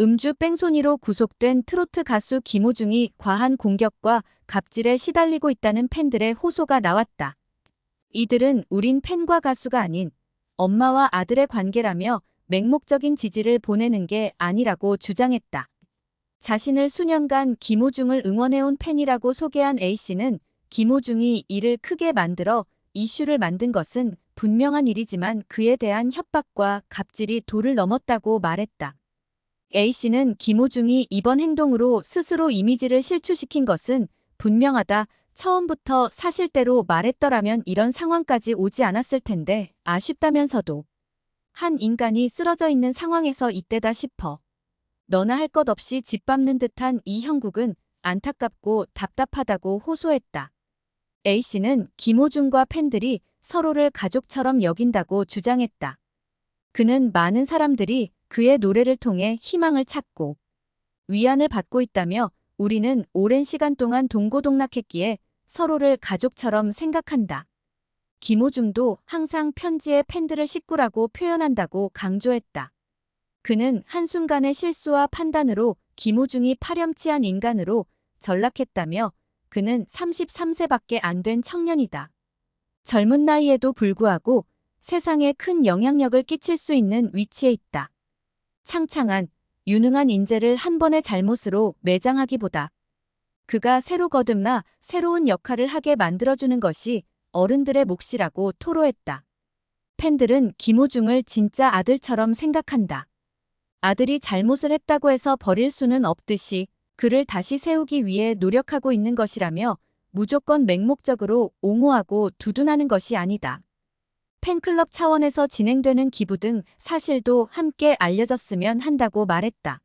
음주 뺑소니로 구속된 트로트 가수 김호중이 과한 공격과 갑질에 시달리고 있다는 팬들의 호소가 나왔다. 이들은 우린 팬과 가수가 아닌 엄마와 아들의 관계라며 맹목적인 지지를 보내는 게 아니라고 주장했다. 자신을 수년간 김호중을 응원해온 팬이라고 소개한 A씨는 김호중이 이를 크게 만들어 이슈를 만든 것은 분명한 일이지만 그에 대한 협박과 갑질이 도를 넘었다고 말했다. A씨는 김호중이 이번 행동으로 스스로 이미지를 실추시킨 것은 분명하다. 처음부터 사실대로 말했더라면 이런 상황까지 오지 않았을 텐데 아쉽다면서도 한 인간이 쓰러져 있는 상황에서 이때다 싶어. 너나 할 것 없이 짓밟는 듯한 이 형국은 안타깝고 답답하다고 호소했다. A씨는 김호중과 팬들이 서로를 가족처럼 여긴다고 주장했다. 그는 많은 사람들이 그의 노래를 통해 희망을 찾고 위안을 받고 있다며 우리는 오랜 시간 동안 동고동락했기에 서로를 가족처럼 생각한다. 김호중도 항상 편지에 팬들을 식구라고 표현한다고 강조했다. 그는 한순간의 실수와 판단으로 김호중이 파렴치한 인간으로 전락했다며 그는 33세밖에 안 된 청년이다. 젊은 나이에도 불구하고 세상에 큰 영향력을 끼칠 수 있는 위치에 있다. 창창한, 유능한 인재를 한 번의 잘못으로 매장하기보다 그가 새로 거듭나 새로운 역할을 하게 만들어주는 것이 어른들의 몫이라고 토로했다. 팬들은 김호중을 진짜 아들처럼 생각한다. 아들이 잘못을 했다고 해서 버릴 수는 없듯이 그를 다시 세우기 위해 노력하고 있는 것이라며 무조건 맹목적으로 옹호하고 두둔하는 것이 아니다. 팬클럽 차원에서 진행되는 기부 등 사실도 함께 알려졌으면 한다고 말했다.